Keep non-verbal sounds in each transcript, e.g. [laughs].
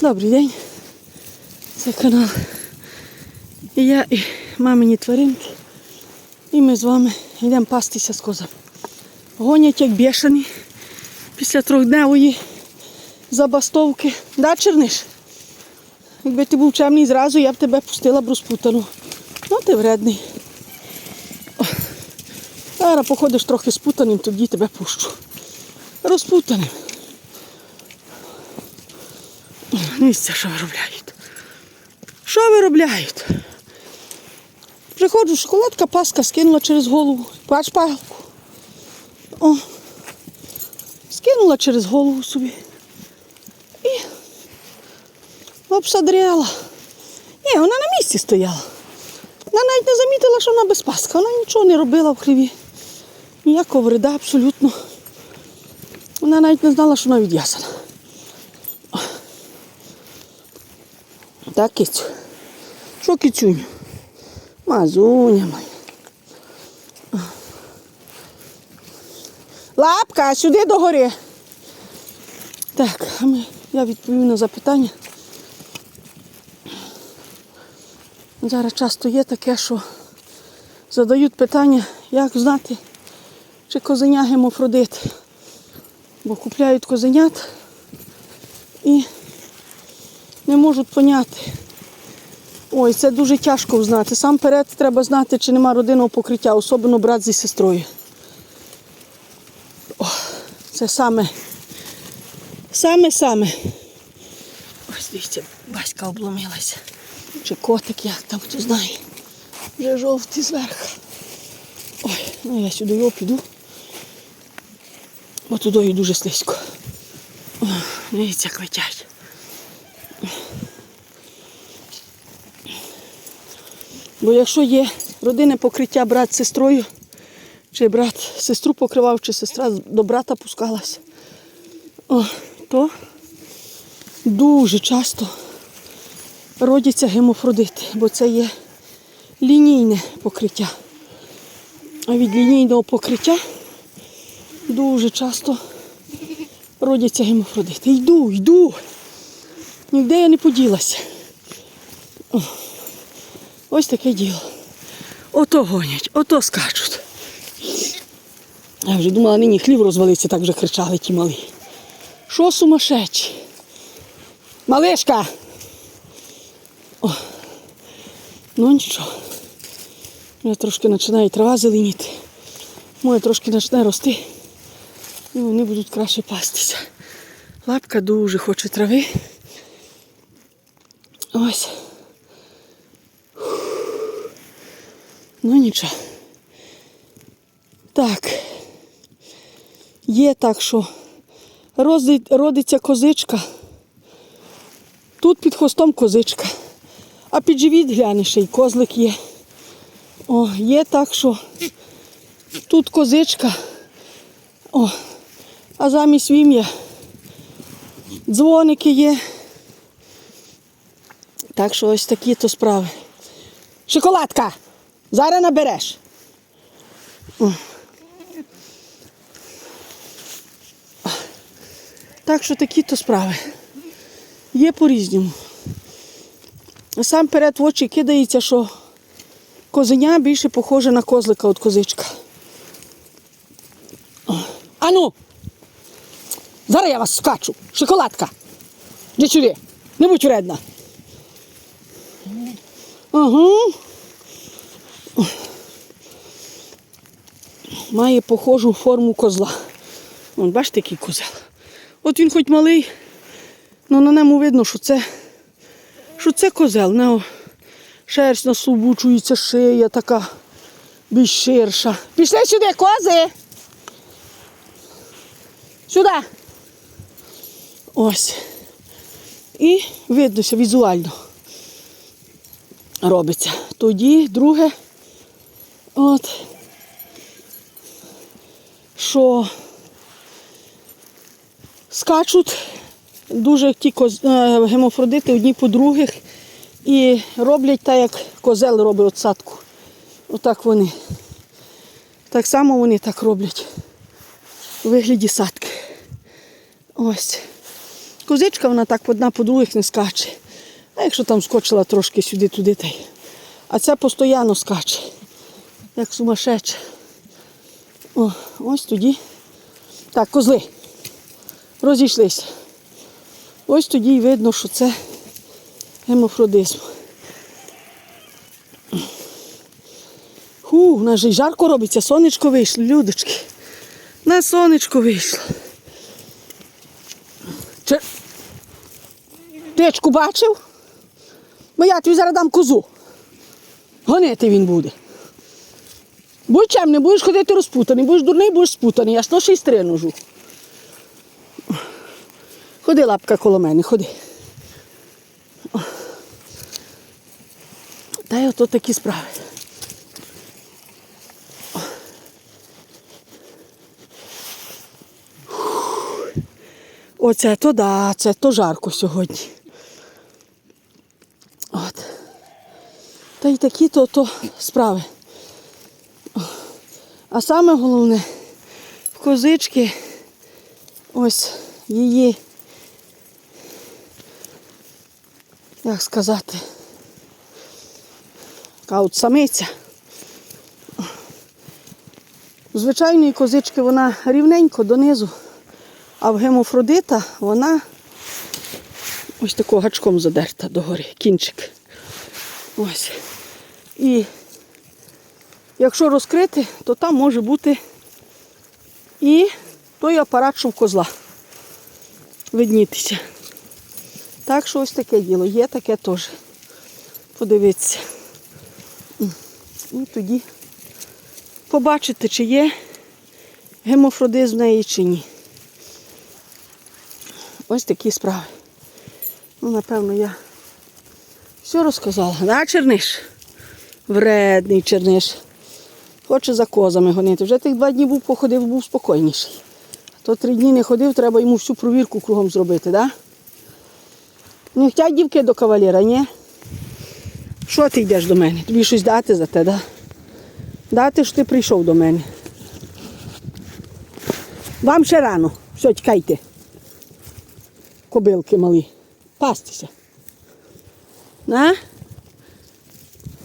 Добрий день. Це канал. І я, і мамині тваринки. І ми з вами йдемо пастися з козами. Гонять як бешені після трьохдневої забастовки. Да, Черниш? Якби ти був чемний зразу, я б тебе пустила б розпутану. Ну, ти вредний. О, Зараз походиш трохи спутаним, тоді тебе пущу. Розпутаним. Дивіться, що виробляють. Що виробляють? Приходжу, шоколадка, паска скинула через голову. Бач палку. О. Скинула через голову собі. І обсадряла. Ні, вона на місці стояла. Вона навіть не замітила, що вона без паска. Вона нічого не робила в хліві. Ніякого вреда абсолютно. Вона навіть не знала, що вона відв'язана. Так, кицю. Що кицюню? Мазуня моя. Лапка, сюди догори. Так, а ми, я відповім на запитання. Зараз часто є таке, що задають питання, як знати, чи козеня гемофродит. Бо купляють козенят і не можуть поняти. Ой, це дуже тяжко знати. Сам перед треба знати, чи нема родинного покриття, особливо брат зі сестрою. О, це саме, саме-саме. Ось дивіться, Васька обломилася. Чи котик, як там хто знає. Вже жовтий зверху. Ой, ну я сюди його піду. Бо туди дуже слизько. О, дивіться, як летять. Бо якщо є родинне покриття брат з сестрою, чи брат сестру покривав, чи сестра до брата пускалась, то дуже часто родяться гемофродити, бо це є лінійне покриття. А від лінійного покриття дуже часто родяться гемофродити. Йду, йду. Ніде я не поділася. Ось таке діло. Ото гонять, ото скачуть. Я вже думала, нині хлів розвалиться, так вже кричали ті малі. Що сумасшедші? Малишка! О, ну нічого. Вже трошки починає трава зеленіти. Моє трошки почне рости. І вони будуть краще пастися. Лапка дуже хоче трави. Ось. Ну нічого. Так. Є так, що родиться козичка. Тут під хвостом козичка. А під живіт глянеш, й козлик є. О, є так, що тут козичка. О, а замість вім'я дзвоники є. Так що ось такі то справи. Шоколадка! Зараз набереш. Так що такі то справи. Є по-різному. Сам перед в очі кидається, що козеня більше похоже на козлика від козичка. Ану! Зараз я вас скачу. Шоколадка. Сюди. Не будь вредна. Ага. Має похожу форму козла. Вон, бачите, який козел. От він хоч малий, але на ньому видно, що це, що це козел. Нього шерсть насубучується, шия така більш ширша. Пішли сюди, кози. Сюди. Ось. І виднося візуально робиться. Тоді друге, от, що скачуть дуже ті е, гемофродити одні по других і роблять так, як козел робить отсадку. Отак вони. Так само вони так роблять у вигляді садки. Ось. Козичка вона так одна по других не скаче. А якщо там скочила трошки сюди-туди, та й. А ця постійно скаче, як сумасшедша. О, ось тоді. Так, козли. Розійшлися. Ось тоді й видно, що це гемофродизм. Ху, у нас же й жарко робиться, сонечко вийшло, людочки. На сонечко вийшло. Чи... Течку бачив? Бо я тобі зараз дам козу. Гонити він буде. Будь чим, не будеш ходити розпутаний, будеш дурний, будеш спутаний, я ж то ще й стриножу. Ходи, лапка коло мене, ходи. Та й ото такі справи. Оце то да, це то жарко сьогодні. От. Та й такі то, то справи. А саме головне, в козички ось її, як сказати, така от самиця. У звичайної козички вона рівненько донизу, а в гемофродита вона ось такого гачком задерта догори, кінчик. Ось. І якщо розкрити, то там може бути і той апарат, що в козла виднітися. Так що ось таке діло, є таке теж. Подивіться. І тоді побачите, чи є гемофродизм в неї чи ні. Ось такі справи. Ну, напевно, я все розказала. Да, Черниш? Вредний Черниш. Хоче за козами гонити. Вже тих два дні був походив, був спокійніший. То три дні не ходив, треба йому всю провірку кругом зробити? Да? Не хочуть дівки до кавалера, ні? Що ти йдеш до мене? Тобі щось дати за те, да? Дати, що ти прийшов до мене. Вам ще рано. Все, тікайте. Кобилки малі. Пастися. На?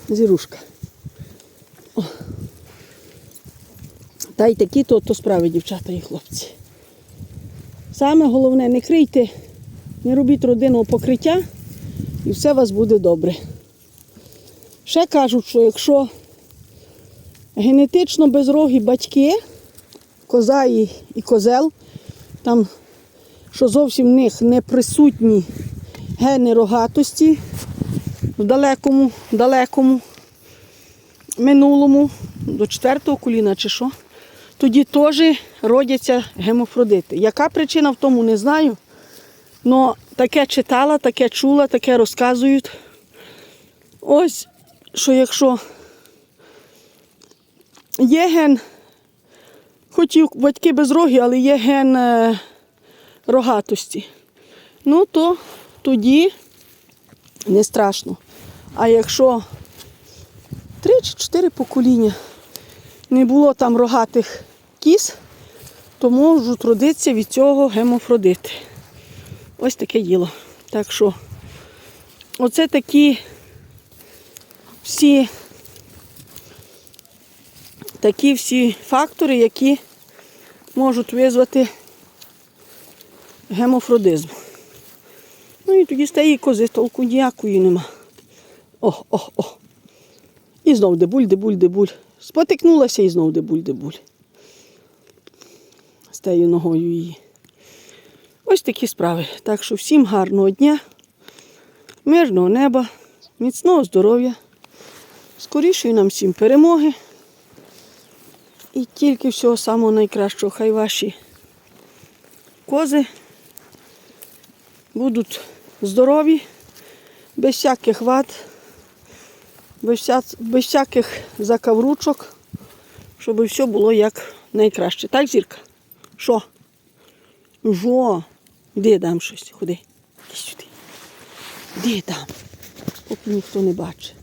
Зірушка. Та й такі то, то справи, дівчата і хлопці. Саме головне, не крийте, не робіть родинного покриття і все у вас буде добре. Ще кажуть, що якщо генетично безрогі батьки, коза і, і козел, там, що зовсім в них не присутні гени рогатості в далекому, далекому минулому, до четвертого коліна чи що, тоді теж родяться гемофродити. Яка причина в тому, не знаю. але таке читала, таке чула, таке розказують. Ось, що якщо є ген, хоч і батьки безрогі, але є ген е, рогатості, ну то тоді не страшно. А якщо три чи чотири покоління не було там рогатих кіз, то можуть родитися від цього гемофродити. Ось таке діло. Так що оце такі всі такі всі фактори, які можуть визвати гемофродизм. Ну і тоді тієї кози толку ніякої нема. О, о, о. І знов дебуль, дебуль, дебуль. Спотикнулася і знов дебуль, дебуль. З ногою її. Ось такі справи. Так що всім гарного дня, мирного неба, міцного здоров'я, скорішої нам всім перемоги. І тільки всього самого найкращого. Хай ваші кози будуть здорові, без всяких вад, без, вся, без всяких закавручок, щоб все було як найкраще. Так, зірка? Що? Жо? Де дам щось? Ходи. Іди сюди. Де дам? Поки ніхто не бачить.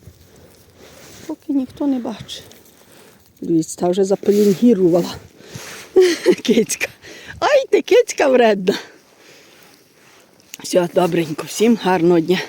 Поки ніхто не бачить. Дивіться, та вже запелінгірувала. [laughs] Кицька. Ай, ти кицька вредна. Все, добренько, всім гарного дня.